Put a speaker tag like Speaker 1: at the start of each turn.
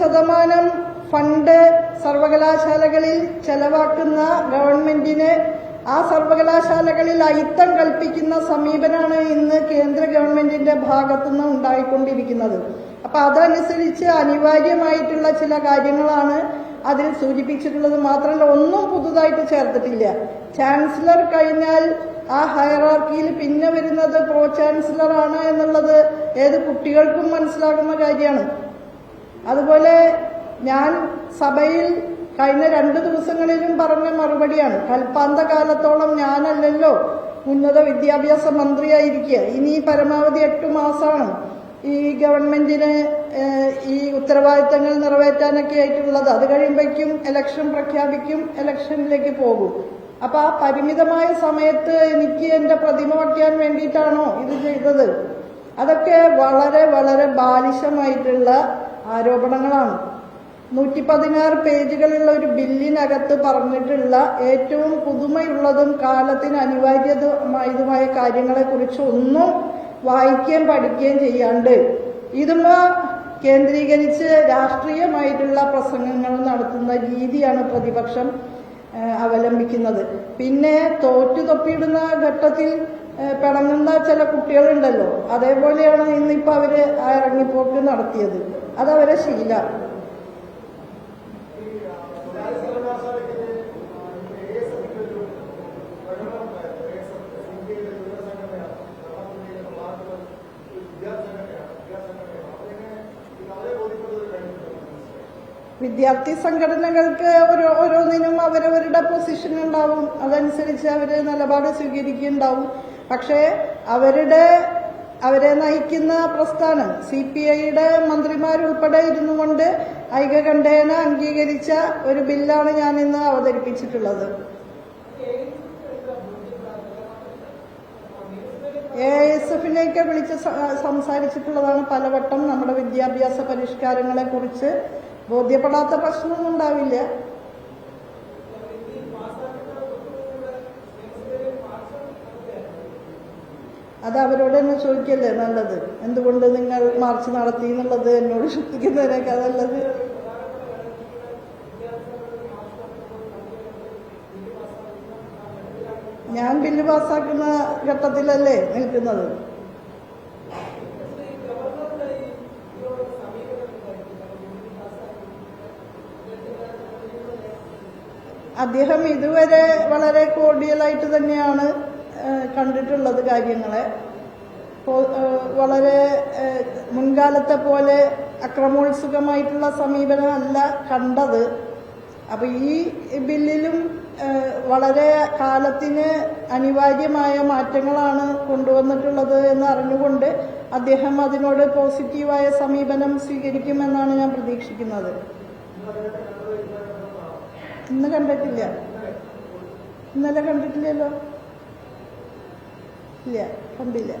Speaker 1: ശതമാനം ഫണ്ട് സർവകലാശാലകളിൽ ചെലവാക്കുന്ന ഗവൺമെന്റിന് ആ സർവകലാശാലകളിൽ അയിത്തം കൽപ്പിക്കുന്ന സമീപനമാണ് ഇന്ന് കേന്ദ്ര ഗവൺമെന്റിന്റെ ഭാഗത്തുനിന്ന് ഉണ്ടായിക്കൊണ്ടിരിക്കുന്നത്. അപ്പൊ അതനുസരിച്ച് അനിവാര്യമായിട്ടുള്ള ചില കാര്യങ്ങളാണ് അതിൽ സൂചിപ്പിച്ചിട്ടുള്ളത്. മാത്രമല്ല ഒന്നും പുതുതായിട്ട് ചേർത്തിട്ടില്ല. ചാൻസലർ കഴിഞ്ഞാൽ ആ ഹയറാർക്കിയിൽ പിന്നെ വരുന്നത് പ്രോ ചാൻസലർ ആണ് എന്നുള്ളത് ഏത് കുട്ടികൾക്കും മനസ്സിലാകുന്ന കാര്യമാണ്. അതുപോലെ ഞാൻ സഭയിൽ കഴിഞ്ഞ രണ്ട് ദിവസങ്ങളിലും പറഞ്ഞ മറുപടിയാണ്. കൽപ്പാന്ത കാലത്തോളം ഞാനല്ലല്ലോ ഉന്നത വിദ്യാഭ്യാസ മന്ത്രിയായിരിക്കുക. ഇനി പരമാവധി എട്ട് മാസമാണ് ഈ ഗവൺമെന്റിന് ഈ ഉത്തരവാദിത്തങ്ങൾ നിറവേറ്റാനൊക്കെ ആയിട്ടുള്ളത്. അത് കഴിയുമ്പോഴേക്കും ഇലക്ഷൻ പ്രഖ്യാപിക്കും ഇലക്ഷനിലേക്ക് പോകും. അപ്പൊ ആ പരിമിതമായ സമയത്ത് എനിക്ക് എന്റെ പ്രതിമ വയ്ക്കാൻ വേണ്ടിയിട്ടാണോ ഇത് ചെയ്തത്? അതൊക്കെ വളരെ വളരെ ബാലിശമായിട്ടുള്ള ആരോപണങ്ങളാണ്. നൂറ്റി പതിനാറ് പേജുകളുള്ള ഒരു ബില്ലിനകത്ത് പറഞ്ഞിട്ടുള്ള ഏറ്റവും പുതുമയുള്ളതും കാലത്തിന് അനിവാര്യതമായതുമായ കാര്യങ്ങളെക്കുറിച്ച് ഒന്നും വായിക്കുകയും പഠിക്കുകയും ചെയ്യാണ്ട്. ഇതുമ്പോൾ കേന്ദ്രീകരിച്ച് രാഷ്ട്രീയമായിട്ടുള്ള പ്രസംഗങ്ങൾ നടത്തുന്ന രീതിയാണ് പ്രതിപക്ഷം അവലംബിക്കുന്നത്. പിന്നെ തോറ്റു തൊപ്പിയിടുന്ന ഘട്ടത്തിൽ പിണങ്ങുന്ന ചില കുട്ടികളുണ്ടല്ലോ. അതേപോലെയാണ് ഇന്നിപ്പോ അവർ ആ ഇറങ്ങിപ്പോക്ക് നടത്തിയത്. അതവരെ ശീല. വിദ്യാർത്ഥി സംഘടനകൾക്ക് ഓരോ ഓരോന്നിനും അവരവരുടെ പൊസിഷൻ ഉണ്ടാവും. അതനുസരിച്ച് അവർ നിലപാട് സ്വീകരിക്കുന്നുണ്ടാവും പക്ഷേ അവരുടെ അവരെ നയിക്കുന്ന പ്രസ്ഥാനം സി പി ഐയുടെ മന്ത്രിമാരുൾപ്പെടെ ഇരുന്നു കൊണ്ട് ഐകകണ്ഠേന അംഗീകരിച്ച ഒരു ബില്ലാണ് ഞാൻ ഇന്ന് അവതരിപ്പിച്ചിട്ടുള്ളത്. എ എസ് എഫിനെയൊക്കെ വിളിച്ച് സംസാരിച്ചിട്ടുള്ളതാണ് പലവട്ടം നമ്മുടെ വിദ്യാഭ്യാസ പരിഷ്കാരങ്ങളെ കുറിച്ച് ബോധ്യപ്പെടാത്ത പ്രശ്നമൊന്നും ഉണ്ടാവില്ല. അത് അവരോട് തന്നെ ചോദിക്കല്ലേ നല്ലത്? എന്തുകൊണ്ട് നിങ്ങൾ മാർച്ച് നടത്തി എന്നുള്ളത് എന്നോട് ചോദിക്കുന്നതിനേക്കാൾ നല്ലത് ഞാൻ ബില്ല് പാസ്സാക്കുന്ന ഘട്ടത്തിലല്ലേ നിൽക്കുന്നത്. അദ്ദേഹം ഇതുവരെ വളരെ കോർഡിയലായിട്ട് തന്നെയാണ് കണ്ടിട്ടുള്ളത് കാര്യങ്ങളെ. വളരെ മുൻകാലത്തെ പോലെ അക്രമോത്സുകമായിട്ടുള്ള സമീപനമല്ല കണ്ടത്. അപ്പൊ ഈ ബില്ലിലും വളരെ കാലത്തിന് അനിവാര്യമായ മാറ്റങ്ങളാണ് കൊണ്ടുവന്നിട്ടുള്ളത് എന്ന് അറിഞ്ഞുകൊണ്ട് അദ്ദേഹം അതിനോട് പോസിറ്റീവായ സമീപനം സ്വീകരിക്കുമെന്നാണ് ഞാൻ പ്രതീക്ഷിക്കുന്നത്. ഇന്ന് കണ്ടിട്ടില്ല. ഇന്നലെ കണ്ടിട്ടില്ലല്ലോ? ഇല്ല കണ്ടില്ല